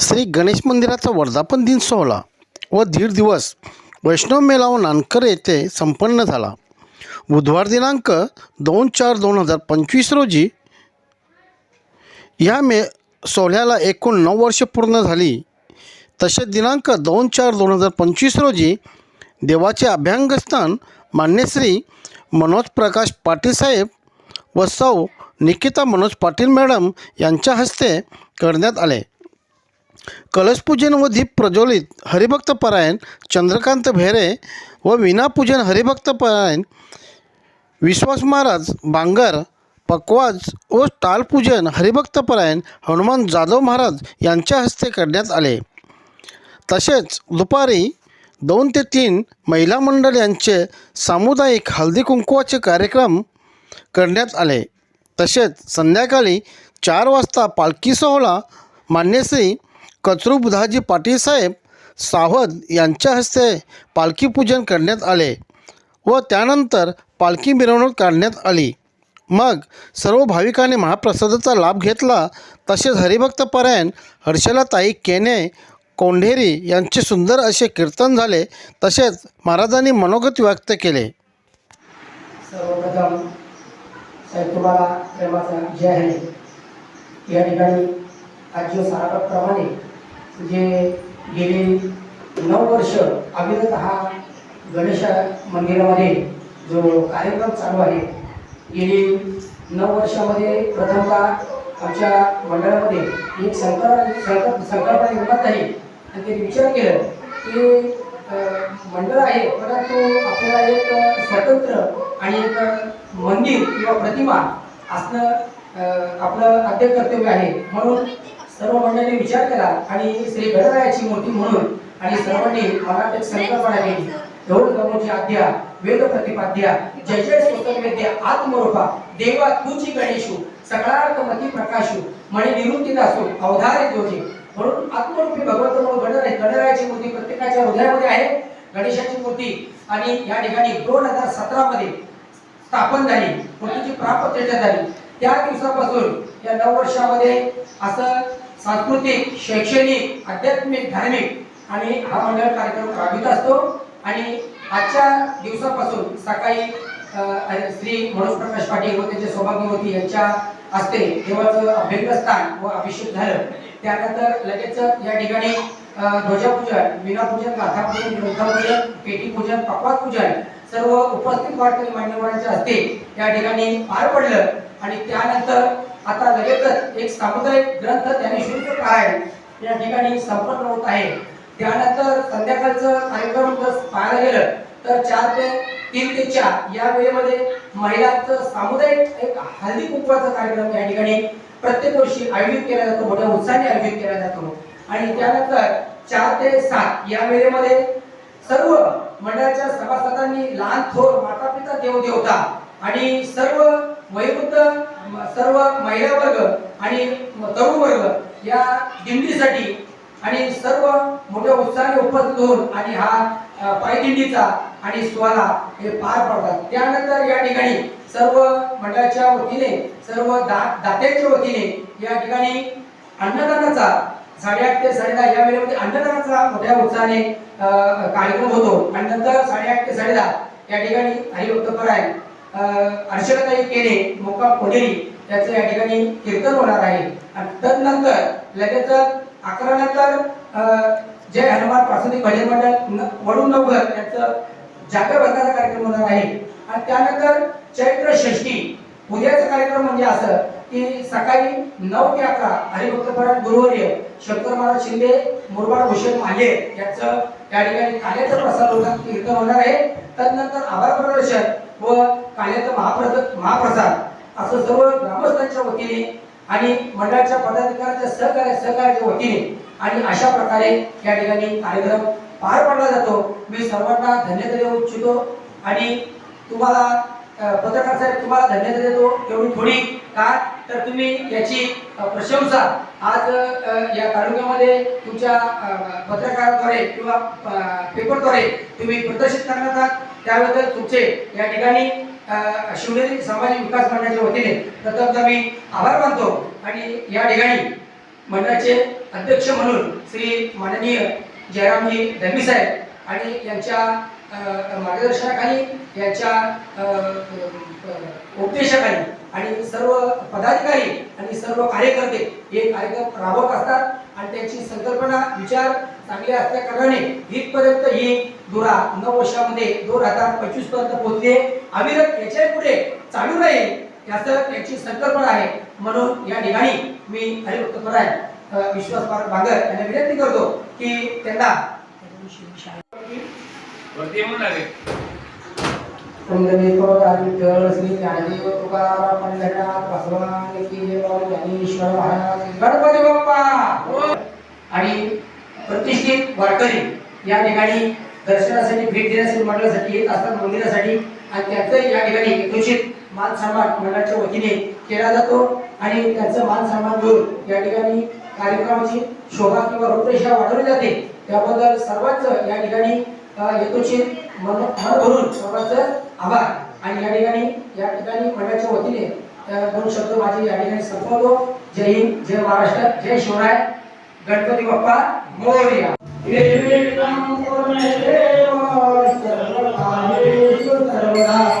श्री गणेश मंदिराचा वर्धापन दिन सोहळा व दीड दिवस वैष्णव मेळावा नानकर येथे संपन्न झाला. बुधवार दिनांक दोन चार दोन हजार पंचवीस रोजी या मे सोहळ्याला एकूण नऊ वर्ष पूर्ण झाली. तसेच दिनांक दोन चार दोन हजार पंचवीस रोजी देवाचे अभ्यंगस्थान मान्यश्री मनोज प्रकाश पाटील साहेब व सौ निकिता मनोज पाटील मॅडम यांच्या हस्ते करण्यात आले. कलशपूजन व दीप प्रज्वलित हरिभक्तपरायण चंद्रकांत भेरे व विनापूजन हरिभक्तपरायण विश्वास महाराज बांगर पकवाज व टालपूजन हरिभक्तपरायण हनुमान जाधव महाराज यांच्या हस्ते करण्यात आले. तसेच दुपारी दोन ते तीन महिला मंडळ यांचे सामुदायिक हळदी कुंकवाचे कार्यक्रम करण्यात आले. तसेच संध्याकाळी चार वाजता पालखी सोहळा मान्यश्री कचरू बुधाजी पाटीलसाहेब सावध यांच्या हस्ते पालखी पूजन करण्यात आले व त्यानंतर पालखी मिरवणूक काढण्यात आली. मग सर्व भाविकांनी महाप्रसादाचा लाभ घेतला. तसेच हरिभक्तपरायण हर्षलाताई केने कोंढेरी यांचे सुंदर असे कीर्तन झाले. तसेच महाराजांनी मनोगत व्यक्त केले. सर्वप्रथम साहेब तुम्हाला प्रेमाचा जय आहे या ठिकाणी आजी साराप्रमाणे जे गेली नऊ वर्ष अविरत हा गणेश मंदिरामध्ये जो कार्यक्रम चालू आहे. गेली नऊ वर्षामध्ये प्रथमतः आमच्या मंडळामध्ये एक संकल्प संकल्प संकल्पना निर्माण झाली. आणि ते विचार केलं की मंडळ आहे परंतु आपल्याला एक स्वतंत्र आणि एक मंदिर किंवा प्रतिमा असणं आपलं आद्य कर्तव्य आहे. म्हणून सर्व मंडळी विचार केला आणि श्री गणरायाची मूर्ती म्हणून आणि सर्वांनी मनात संकल्पना केली गौर गमोची आद्या वेद प्रतिपाद्या जय जय स्वतंत्र विद्या आत्मरूपा देवा तुची गणेशू सकारार्थ मती प्रकाशू म्हणे निवृत्ती दासू अवधारे जोजी. म्हणून आत्मरूपी भगवंत म्हणून गणराय गणरायाची मूर्ती प्रत्येकाच्या हृदयामध्ये आहे. गणेशाची मूर्ती आणि या ठिकाणी दोन हजार सतरा मध्ये स्थापन झाली. मूर्तीची प्राप्त झाली त्या दिवसापासून या नऊ वर्षामध्ये असं सांस्कृतिक शैक्षणिक आध्यात्मिक धार्मिक आणि हा मंडळ कार्यक्रम राबवित असतो. आणि आजच्या दिवसापासून सकाळी श्री मनोज प्रकाश पाटील व त्यांचे सौभाग्यवती यांच्या हस्ते देवाचं अभ्यंगस्थान व अभिषेक झालं. त्यानंतर लगेच या ठिकाणी ध्वजापूजन विनापूजन गाथापूजन ग्रंथपूजन पेटीपूजन पकवाद पूजन सर्व उपस्थित वारकरी मान्यवरांच्या हस्ते या ठिकाणी पार पडलं. आणि त्यानंतर आता लगेचच एक सामुदायिक ग्रंथ ज्ञानेश्वरीचं पारायण या ठिकाणी संपन्न होत आहे. त्यानंतर संध्याकाळचं कार्यक्रम जर पाहायला गेलं तर चार ते तीन ते चार या वेळेमध्ये महिलांचं सामुदायिक एक हल्दी कुंकवाचा कार्यक्रम या ठिकाणी प्रत्येक वर्षी आयोजित केला जातो मोठ्या उत्साहाने आयोजित केला जातो. आणि त्यानंतर चार ते सात या वेळेमध्ये सर्व मंडळाच्या सभासदांनी लहान थोर माता पिता देवदेवता आणि सर्व वयोवृद्ध सर्व महिला वर्ग आणि तरुण वर्ग या दिंडीसाठी आणि सर्व मोठ्या उत्साहाने उपस्थित होऊन आणि हा पायदिंडीचा आणि सोहळा हे पार पडतात. त्यानंतर या ठिकाणी सर्व मंडळाच्या वतीने सर्व दा दात्याच्या वतीने या ठिकाणी अन्नदानाचा साडेआठ ते साडेदहा या वेळेमध्ये अन्नदानाचा मोठ्या उत्साहाने कार्यक्रम होतो. आणि नंतर साडेआठ ते साडेदहा या ठिकाणी हरिभक्तपरायण अर्चनाताई केले मोका कोणेरी त्याचं या ठिकाणी कीर्तन होणार आहे. आणि तदनंतर लगेच अकरा नंतर जय हनुमान प्राथमिक भजन मंडळ न- वडून नवघर यांचं जागर भरण्याचा कार्यक्रम होणार आहे. आणि त्यानंतर चैत्र षष्ठी उद्याचा कार्यक्रम म्हणजे असं की सकाळी नऊ ते अकरा हरिभक्तपरायण गुरुवर्य शंकर महाराज शिंदे मुरबाड भूषण माले यांचं त्या ठिकाणी खाण्याचं प्रसाद होणार कीर्तन होणार आहे. तदनंतर आभार प्रदर्शन व काल्याचं महाप्रसाद महाप्रसाद असं सर्व ग्रामस्थांच्या वतीने आणि मंडळाच्या पदाधिकाऱ्यांच्या सहकार्य सहकार्याच्या वतीने आणि अशा प्रकारे या ठिकाणी कार्यक्रम पार पडला जातो. मी सर्वांना धन्यवाद देऊ इच्छितो आणि तुम्हाला पत्रकार साहेब तुम्हाला धन्यवाद देतो एवढी थोडी का? तर तुम्ही याची प्रशंसा आज या तालुक्यामध्ये तुमच्या पत्रकाराद्वारे किंवा पेपरद्वारे तुम्ही प्रदर्शित करण्यात आहात. त्याबद्दल तुमचे या ठिकाणी शिवनेरी सामाजिक विकास मंडळाच्या वतीने प्रथमतः मी आभार मानतो. आणि या ठिकाणी मंडळाचे अध्यक्ष म्हणून श्री माननीय जयरामजी धर्मी साहेब आणि यांच्या मार्गदर्शनाखाली यांच्या उपदेशाखाली आणि सर्व पदाधिकारी आणि सर्व कार्यकर्ते हे कार्यक्रम राबवत असतात. आणि त्यांची संकल्पना विचार चांगले असल्या कारणाने इथपर्यंत ही दोरा नऊ वर्षामध्ये दोन हजार पंचवीसपर्यंत पोहोचली अविरत याच्यापुढे चालू राहील याचं त्यांची संकल्पना आहे. म्हणून या ठिकाणी मी हरिभक्त पराय विश्वास पार यांना विनंती करतो की त्यांना वरती लागेल. कुंडली विठ्ठल श्री ज्ञानदेव तुकाराम पंढरनाथ भगवान की ज्ञानेश्वर महाराज गणपती बाप्पा आणि प्रतिष्ठित वारकरी या ठिकाणी दर्शनासाठी भेट देण्यासाठी मंडळासाठी येत असतात. मंदिरासाठी आणि त्याचं या ठिकाणी यथोचित मान सन्मान मंडळाच्या वतीने केला जातो आणि त्यांचं मान सन्मान घेऊन या ठिकाणी कार्यक्रमाची शोभा किंवा रूपरेषा वाढवली जाते. त्याबद्दल सर्वांचं या ठिकाणी अ, यथोचित मन मन भरून सर्वांचं आभार. आणि या ठिकाणी या ठिकाणी मंडळाच्या वतीने अ, दोन शब्द माझे या ठिकाणी संपवतो. जय हिंद जय महाराष्ट्र जय शिवराय. गणपती बाप्पा मोरया. निर्विघ्नं सर्वदा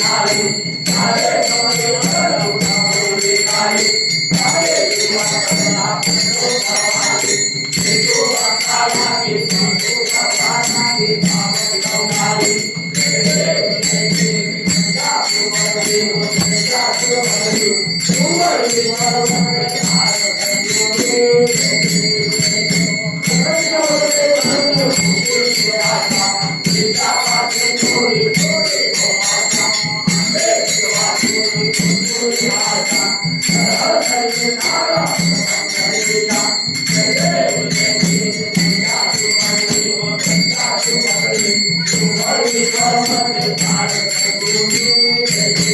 காளி காளி காளி Thank you.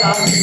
Kashi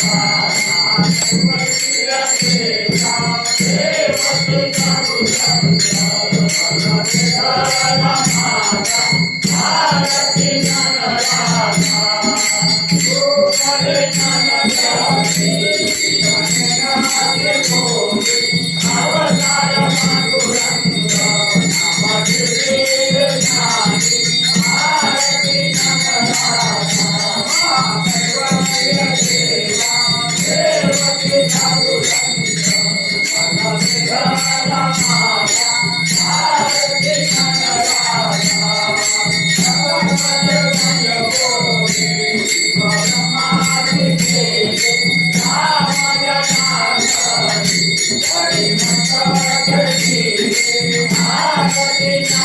Thank you.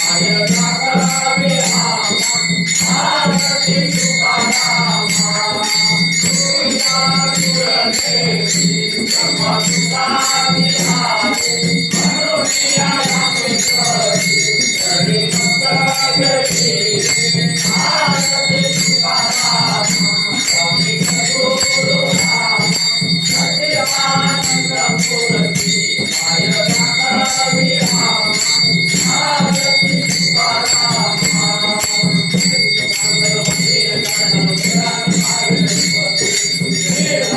I Thank you.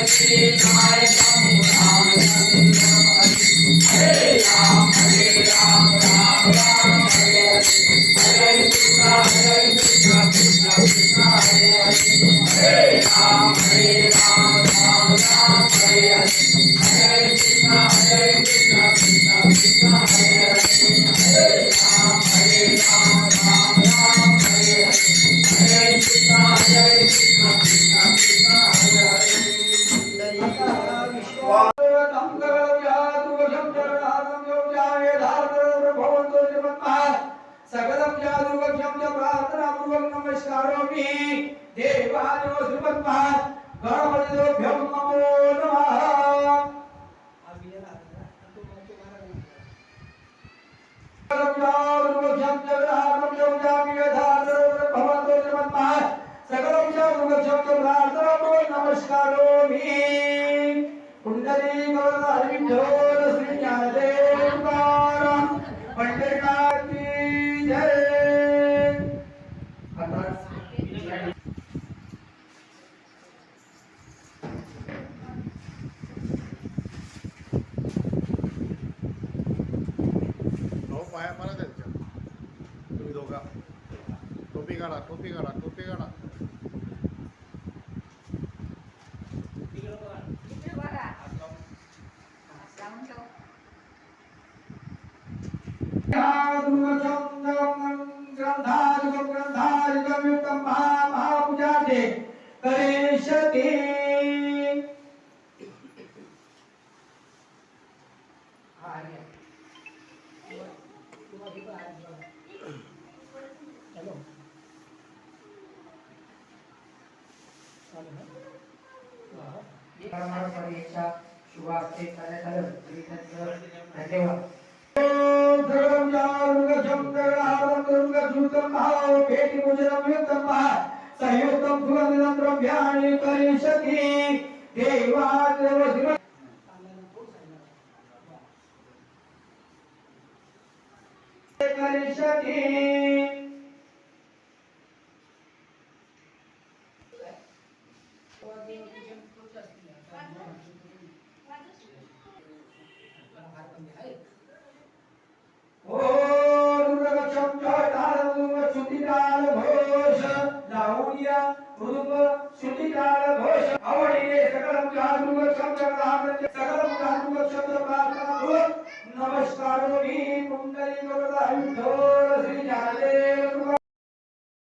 Ram Ram Ram Ram सकलं जादुगक्षम च प्रार्थनापूर्वक नमस्कारोमि देवादेव श्रीमन्महा गणपतिभ्यो नमो नमः नमस्कारोमि कुंडली गौर हरिविठ्ठल श्री ज्ञानदेव परमात्मनेच्या शुभास्ते करण्यात आलं तरी त्यांचं धन्यवाद सहयोगम सुगंधितं द्रव्याणि करिष्यति देवादेव करिष्यति